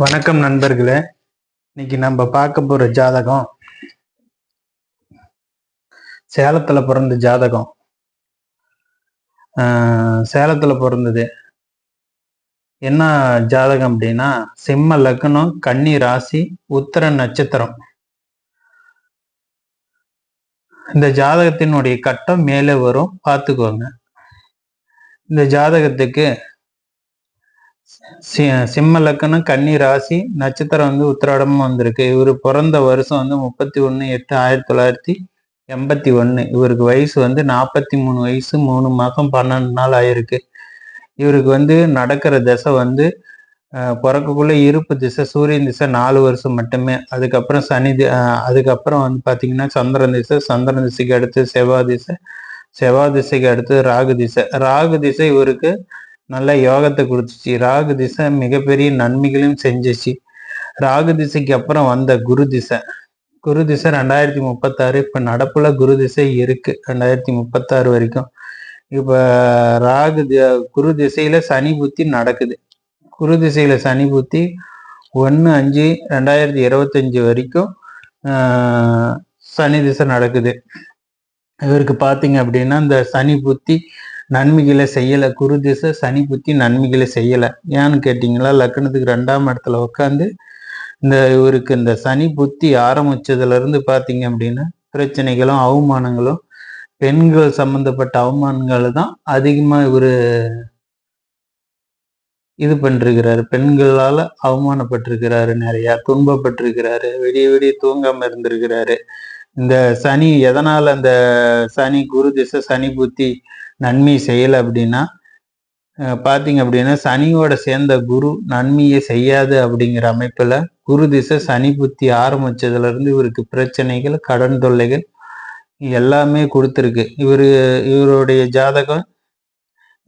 வணக்கம் நண்பர்களே. இன்னைக்கு நம்ம பார்க்க போற ஜாதகம் சேலத்துல பிறந்த ஜாதகம். சேலத்துல பிறந்தது. என்ன ஜாதகம் அப்படின்னா சிம்ம லக்னம் கன்னி ராசி உத்தர நட்சத்திரம். இந்த ஜாதகத்தினுடைய கட்டம் மேலே வரும். பார்த்துக்கோங்க. இந்த ஜாதகத்துக்கு சிம்ம லக்கணம் கன்னி ராசி நட்சத்திரம் வந்து உத்திராடமும் வந்திருக்கு. இவர் பிறந்த வருஷம் வந்து முப்பத்தி ஒன்று எட்டு ஆயிரத்தி தொள்ளாயிரத்தி எண்பத்தி ஒன்று இவருக்கு வயசு வந்து நாற்பத்தி மூணு வயசு மூணு மாதம் பன்னெண்டு நாள் ஆயிருக்கு. இவருக்கு வந்து நடக்கிற திசை வந்து பிறக்கக்குள்ள இருப்பு திசை சூரியன் திசை நாலு வருஷம் மட்டுமே. அதுக்கப்புறம் சனி அதுக்கப்புறம் வந்து பார்த்தீங்கன்னா சந்திரன் திசை சந்திரன் திசைக்கு அடுத்து செவ்வாய் திசை செவ்வாய் திசைக்கு அடுத்து ராகு திசை. ராகு திசை இவருக்கு நல்ல யோகத்தை கொடுத்துச்சு. ராகு திசை மிகப்பெரிய நன்மைகளையும் செஞ்சிச்சு. ராகு திசைக்கு அப்புறம் வந்த குரு திசை. குரு திசை ரெண்டாயிரத்தி முப்பத்தாறு. இப்போ நடப்புல குரு திசை இருக்கு. ரெண்டாயிரத்தி முப்பத்தாறு வரைக்கும். இப்போ ராகு குரு திசையில சனி புத்தி நடக்குது. குரு திசையில சனி புத்தி ஒன்று அஞ்சு ரெண்டாயிரத்தி இருபத்தஞ்சு வரைக்கும் சனி திசை நடக்குது. இவருக்கு பார்த்தீங்க அப்படின்னா இந்த சனி புத்தி நன்மைகளை செய்யலை. குரு திசை சனி புத்தி நன்மைகளை செய்யலை. ஏன்னு கேட்டிங்களா? லக்னத்துக்கு ரெண்டாம் இடத்துல உட்காந்து இந்த இவருக்கு இந்த சனி புத்தி ஆரம்பிச்சதுல இருந்து பார்த்தீங்க அப்படின்னா பிரச்சனைகளும் அவமானங்களும் பெண்கள் சம்பந்தப்பட்ட அவமானங்கள் தான் அதிகமாக இவர் இது பண்ணிருக்கிறாரு பெண்களால் அவமானப்பட்டிருக்கிறாரு நிறையா துன்பப்பட்டிருக்கிறாரு விடிய விடிய தூங்காமல் இருந்திருக்கிறாரு. இந்த சனி எதனால் அந்த சனி குரு திசை சனி புத்தி நன்மை செய்யலை அப்படின்னா பார்த்தீங்க அப்படின்னா சனியோட சேர்ந்த குரு நன்மையை செய்யாது அப்படிங்கிற அமைப்புல குரு திசை சனி புத்தி ஆரம்பிச்சதுல இருந்து இவருக்கு பிரச்சனைகள் கடன் தொல்லைகள் எல்லாமே கொடுத்துருக்கு. இவரு இவருடைய ஜாதகம்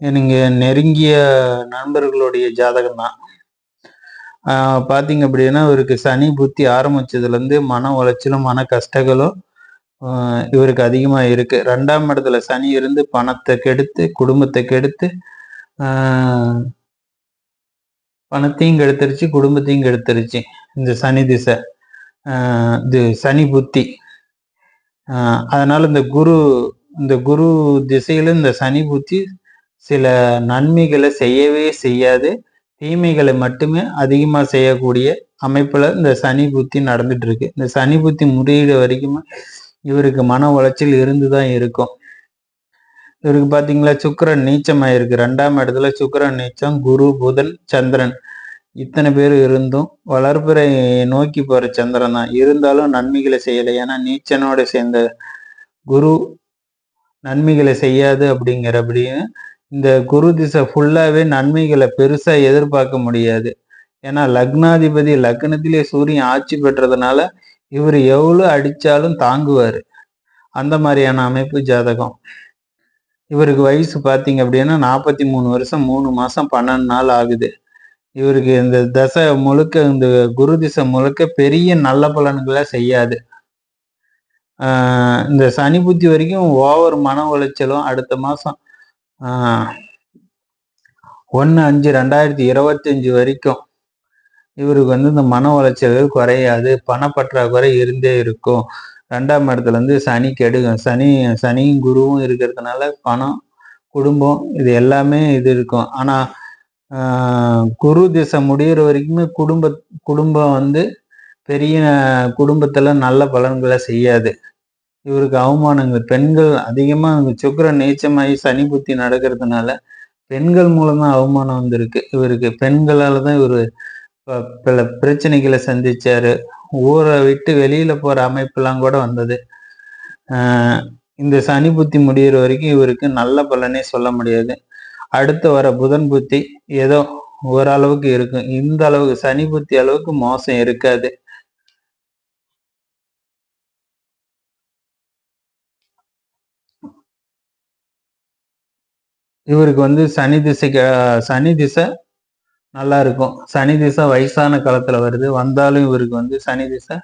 எனக்கு நெருங்கிய நண்பர்களுடைய ஜாதகம் தான் பார்த்தீங்க அப்படின்னா இவருக்கு சனி புத்தி ஆரம்பிச்சதுலேருந்து மன உளைச்சலும் மன கஷ்டங்களும் இவருக்கு அதிகமாக இருக்குது ரெண்டாம் இடத்துல சனி இருந்து பணத்தை கெடுத்து குடும்பத்தை கெடுத்து பணத்தையும் கெடுத்துருச்சு குடும்பத்தையும் கெடுத்துருச்சு. இந்த சனி திசை இது சனி புத்தி. அதனால் இந்த குரு இந்த குரு திசையில் இந்த சனி புத்தி சில நன்மைகளை செய்யவே செய்யாது. தீமைகளை மட்டுமே அதிகமாக செய்யக்கூடிய அமைப்புல இந்த சனி புத்தி நடந்துட்டு இருக்கு. இந்த சனி புத்தி முறையீடு வரைக்குமே இவருக்கு மன உளைச்சல் இருந்து தான் இருக்கும். இவருக்கு பார்த்தீங்களா சுக்கரன் நீச்சமாயிருக்கு. ரெண்டாம் இடத்துல சுக்கரன் நீச்சம் குரு புதன் சந்திரன். இத்தனை பேர் இருந்தும் வளர்ப்புறை நோக்கி போற சந்திரன் தான். இருந்தாலும் நன்மைகளை செய்யலை. ஏன்னா நீச்சனோட சேர்ந்த குரு நன்மைகளை செய்யாது அப்படிங்கிறபடியும் இந்த குரு திசை ஃபுல்லாவே நன்மைகளை பெருசா எதிர்பார்க்க முடியாது. ஏன்னா லக்னாதிபதி லக்னத்திலே சூரியன் ஆட்சி பெற்றதுனால இவர் எவ்வளோ அடித்தாலும் தாங்குவார். அந்த மாதிரியான அமைப்பு ஜாதகம். இவருக்கு வயசு பார்த்தீங்க அப்படின்னா நாற்பத்தி மூணு வருஷம் மூணு மாதம் பன்னெண்டு நாள் ஆகுது. இவருக்கு இந்த தசை முழுக்க இந்த குரு திசை முழுக்க பெரிய நல்ல பலன்களை செய்யாது. இந்த சனி புத்தி வரைக்கும் ஓவர் மன உளைச்சலும் அடுத்த மாதம் ஒன்று அஞ்சு ரெண்டாயிரத்தி இருபத்தஞ்சு வரைக்கும் இவருக்கு வந்து இந்த மன உளைச்சல்கள் குறையாது பணப்பற்றாக்குறை இருந்தே இருக்கும். ரெண்டாம் இடத்துல இருந்து சனி கெடுகும். சனி சனியும் குருவும் இருக்கிறதுனால பணம் குடும்பம் இது எல்லாமே இது இருக்கும். ஆனால் குரு திசை முடிகிற வரைக்குமே குடும்ப குடும்பம் வந்து பெரிய குடும்பத்தில் நல்ல பலன்களை செய்யாது. இவருக்கு அவமானங்கள். பெண்கள் அதிகமாக சுக்கரன் நீச்சமாகி சனி புத்தி நடக்கிறதுனால பெண்கள் மூலமாக அவமானம் வந்திருக்கு. இவருக்கு பெண்களால் தான் இவர் பல பிரச்சனைகளை சந்திச்சாரு. ஊரை விட்டு வெளியில போற அமைப்பெல்லாம் கூட வந்தது. இந்த சனி புத்தி முடிகிற வரைக்கும் இவருக்கு நல்ல பலனே சொல்ல முடியாது. அடுத்து வர புதன் புத்தி ஏதோ ஓரளவுக்கு இருக்கும். இந்த அளவுக்கு சனி புத்தி அளவுக்கு மோசம் இருக்காது. இவருக்கு வந்து சனி திசைக்கு சனி திசை நல்லா இருக்கும். சனி திசை வயசான காலத்துல வருது. வந்தாலும் இவருக்கு வந்து சனி திசை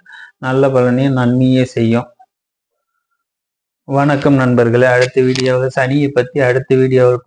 நல்ல பலனையும் நன்மையே செய்யும். வணக்கம் நண்பர்களே. அடுத்த வீடியோவில் சனியை பற்றி அடுத்த வீடியோவில்